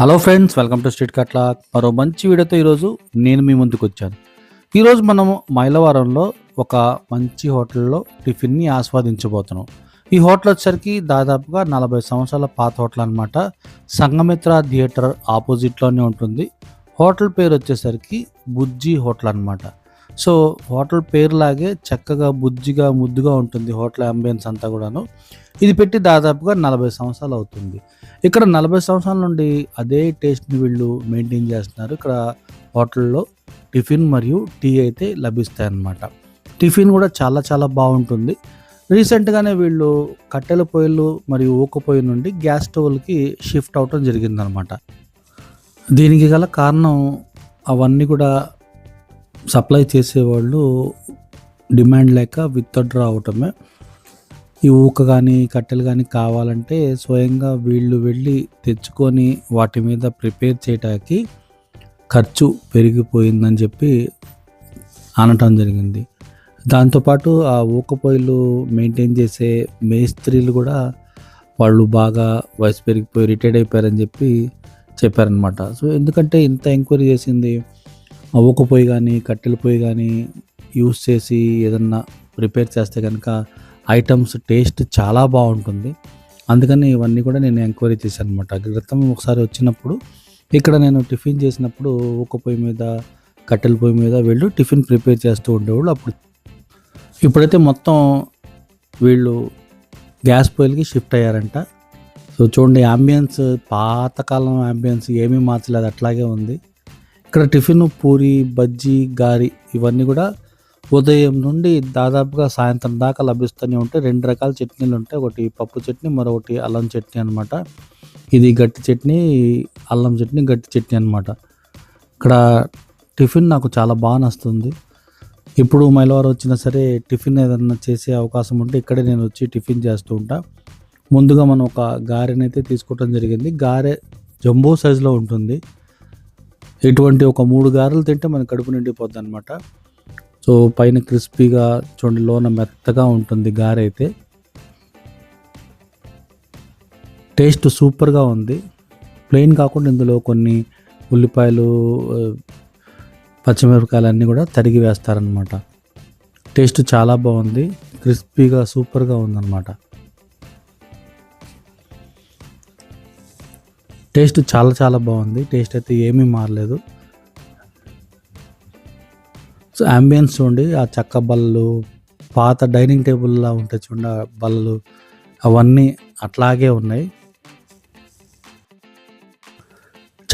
Hello friends welcome to street కట్లా మరో మంచి వీడియోతో ఈరోజు నేను మీ ముందుకు వచ్చాను. ఈరోజు మనము మైలవరంలో ఒక మంచి హోటల్లో టిఫిన్ని ఆస్వాదించబోతున్నాం. ఈ హోటల్ వచ్చేసరికి దాదాపుగా నలభై సంవత్సరాల పాత హోటల్ అనమాట సంగమిత్ర థియేటర్ ఆపోజిట్లోనే ఉంటుంది. హోటల్ పేరు వచ్చేసరికి బుజ్జి హోటల్ అనమాట సో హోటల్ పేరులాగే చక్కగా బుజ్జిగా ముద్దుగా ఉంటుంది హోటల్ అంబియన్స్ అంతా కూడాను. ఇది పెట్టి దాదాపుగా నలభై సంవత్సరాలు అవుతుంది. ఇక్కడ నలభై సంవత్సరాల నుండి అదే టేస్ట్ని వీళ్ళు మెయింటైన్ చేస్తున్నారు. ఇక్కడ హోటల్లో టిఫిన్ మరియు టీ అయితే లభిస్తాయి అన్నమాట టిఫిన్ కూడా చాలా చాలా బాగుంటుంది. రీసెంట్గానే వీళ్ళు కట్టెల పొయ్యిలు మరియు ఊక పొయ్యి నుండి గ్యాస్ స్టవ్లకి షిఫ్ట్ అవటం జరిగిందనమాట దీనికి గల కారణం అవన్నీ కూడా సప్లై చేసేవాళ్ళు డిమాండ్ లేక విత్డ్రా అవటమే. ఈ ఊక కానీ కట్టెలు కానీ కావాలంటే స్వయంగా వీళ్ళు వెళ్ళి తెచ్చుకొని వాటి మీద ప్రిపేర్ చేయడానికి ఖర్చు పెరిగిపోయిందని చెప్పి అనటం జరిగింది. దాంతోపాటు ఆ ఊక పొయ్యిలు మెయింటైన్ చేసే మేస్త్రీలు కూడా వాళ్ళు బాగా వయసు పెరిగిపోయి రిటైర్డ్ అయిపోయారని చెప్పి చెప్పారనమాట సో ఎందుకంటే ఇంత ఎంక్వైరీ చేసింది ఒక్క ఊక పొయ్యి కానీ కట్టెల పొయ్యి కానీ యూస్ చేసి ఏదన్నా ప్రిపేర్ చేస్తే కనుక ఐటమ్స్ టేస్ట్ చాలా బాగుంటుంది. అందుకని ఇవన్నీ కూడా నేను ఎంక్వైరీ చేశాను అనమాట క్రితం ఒకసారి వచ్చినప్పుడు ఇక్కడ నేను టిఫిన్ చేసినప్పుడు ఒక్క పొయ్యి మీద కట్టెల పొయ్యి మీద వీళ్ళు టిఫిన్ ప్రిపేర్ చేస్తూ ఉండేవాళ్ళు అప్పుడు. ఇప్పుడైతే మొత్తం వీళ్ళు గ్యాస్ పొయ్యిలకి షిఫ్ట్ అయ్యారంట. సో చూడండి అంబియన్స్ పాతకాలం అంబియన్స్ ఏమీ మార్చలేదు అట్లాగే ఉంది. ఇక్కడ టిఫిన్ పూరి బజ్జీ గారి ఇవన్నీ కూడా ఉదయం నుండి దాదాపుగా సాయంత్రం దాకా లభిస్తూనే ఉంటాయి. రెండు రకాల చట్నీలు ఉంటాయి. ఒకటి పప్పు చట్నీ మరొకటి అల్లం చట్నీ అనమాట ఇది గట్టి చట్నీ అల్లం చట్నీ గట్టి చట్నీ అనమాట ఇక్కడ టిఫిన్ నాకు చాలా బాగా నస్తుంది ఇప్పుడు మైలవారు వచ్చినా సరే టిఫిన్ ఏదన్నా చేసే అవకాశం ఉంటే ఇక్కడే నేను వచ్చి టిఫిన్ చేస్తూ ఉంటా. ముందుగా మనం ఒక గారెనైతే తీసుకోవటం జరిగింది. గారె జంబో సైజులో ఉంటుంది. ఇటువంటి ఒక మూడు గారెలు తింటే మన కడుపు నిండిపోద్ది అనమాట సో పైన క్రిస్పీగా చూడండి లోన మెత్తగా ఉంటుంది గారె అయితే. టేస్ట్ సూపర్గా ఉంది. ప్లెయిన్ కాకుండా ఇందులో కొన్ని ఉల్లిపాయలు పచ్చిమిరపకాయలు అన్నీ కూడా తరిగి వేస్తారనమాట టేస్ట్ చాలా బాగుంది. క్రిస్పీగా సూపర్గా ఉందన్నమాట. టేస్ట్ చాలా చాలా బాగుంది. టేస్ట్ అయితే ఏమీ మారలేదు. సో అంబియన్స్ చూడండి. ఆ చెక్క బల్లలు పాత డైనింగ్ టేబుల్లా ఉంటాయి చూడండి ఆ బల్లలు అవన్నీ అట్లాగే ఉన్నాయి.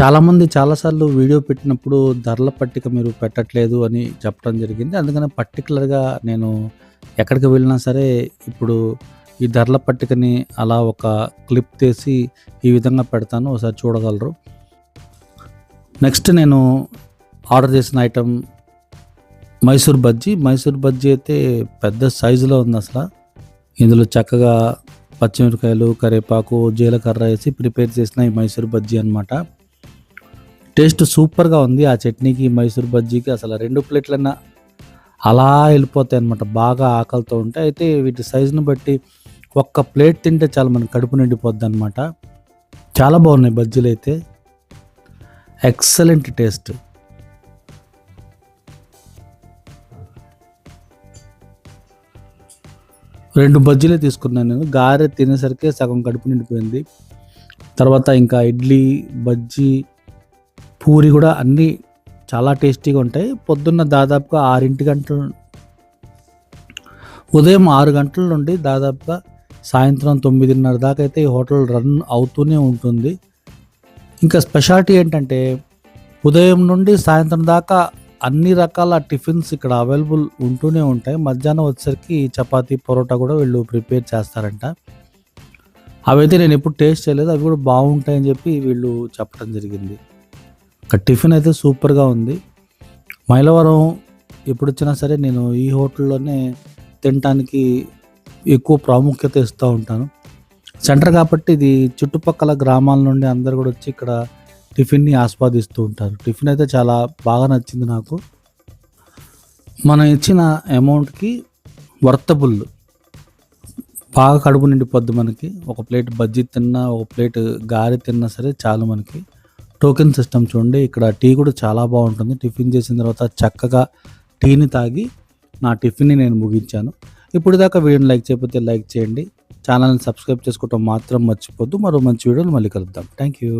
చాలామంది చాలాసార్లు వీడియో పెట్టినప్పుడు ధరల పట్టిక మీరు పెట్టట్లేదు అని చెప్పడం జరిగింది. అందుకని పర్టికులర్గా నేను ఎక్కడికి వెళ్ళినా సరే ఇప్పుడు ఈ ధరల పట్టికని అలా ఒక క్లిప్ తీసి ఈ విధంగా పెడతాను ఒకసారి చూడగలరు. నెక్స్ట్ నేను ఆర్డర్ చేసిన ఐటెం మైసూర్ బజ్జీ. మైసూర్ బజ్జీ అయితే పెద్ద సైజులో ఉంది అసలు. ఇందులో చక్కగా పచ్చిమిరపకాయలు కరివేపాకు జీలకర్ర వేసి ప్రిపేర్ చేసిన ఈ మైసూర్ బజ్జీ అనమాట టేస్ట్ సూపర్గా ఉంది. ఆ చట్నీకి మైసూర్ బజ్జీకి అసలు రెండు ప్లేట్లన్నా అలా వెళ్ళిపోతాయి అనమాట బాగా ఆకలితో ఉంటాయి అయితే వీటి సైజుని బట్టి ఒక్క ప్లేట్ తింటే చాలా మన కడుపు నిండిపోద్ది అనమాట చాలా బాగున్నాయి బజ్జీలు అయితే. ఎక్సలెంట్ టేస్ట్ రెండు బజ్జీలే తీసుకున్నాను నేను. గారె తినేసరికి సగం కడుపు నిండిపోయింది. తర్వాత ఇంకా ఇడ్లీ బజ్జీ పూరి కూడా అన్నీ చాలా టేస్టీగా ఉంటాయి. పొద్దున్న దాదాపుగా ఆరింటి గంటల ఉదయం ఆరు గంటల నుండి దాదాపుగా సాయంత్రం తొమ్మిదిన్నర దాకా అయితే ఈ హోటల్ రన్ అవుతూనే ఉంటుంది. ఇంకా స్పెషాలిటీ ఏంటంటే ఉదయం నుండి సాయంత్రం దాకా అన్ని రకాల టిఫిన్స్ ఇక్కడ అవైలబుల్ ఉంటూనే ఉంటాయి. మధ్యాహ్నం వచ్చేసరికి చపాతీ పరోటా కూడా వీళ్ళు ప్రిపేర్ చేస్తారంట. అవైతే నేను ఎప్పుడు టేస్ట్ చేయలేదు అవి కూడా బాగుంటాయని చెప్పి వీళ్ళు చెప్పడం జరిగింది. టిఫిన్ అయితే సూపర్గా ఉంది. మైలవరం ఎప్పుడు వచ్చినా సరే నేను ఈ హోటల్లోనే తినటానికి ఎక్కువ ప్రాముఖ్యత ఇస్తూ ఉంటాను. సెంటర్ కాబట్టి ఇది చుట్టుపక్కల గ్రామాల నుండి అందరు కూడా వచ్చి ఇక్కడ టిఫిన్ని ఆస్వాదిస్తూ ఉంటారు. టిఫిన్ అయితే చాలా బాగా నచ్చింది నాకు. మనం ఇచ్చిన అమౌంట్కి వర్తబుల్. బాగా కడుపు నిండిపోద్ది మనకి. ఒక ప్లేట్ బజ్జీ తిన్నా ఒక ప్లేట్ గారె తిన్నా సరే చాలు మనకి. టోకెన్ సిస్టమ్ చూడండి ఇక్కడ టీ కూడా చాలా బాగుంటుంది. టిఫిన్ చేసిన తర్వాత చక్కగా టీని తాగి నా టిఫిన్ని నేను ముగించాను. ఇప్పుడు దాకా వీడియోని లైక్ చేయకపోతే లైక్ చేయండి. ఛానల్ని సబ్స్క్రైబ్ చేసుకోవటం మాత్రం మర్చిపోద్దు మరో మంచి వీడియోలు మళ్ళీ కలుద్దాం. Thank you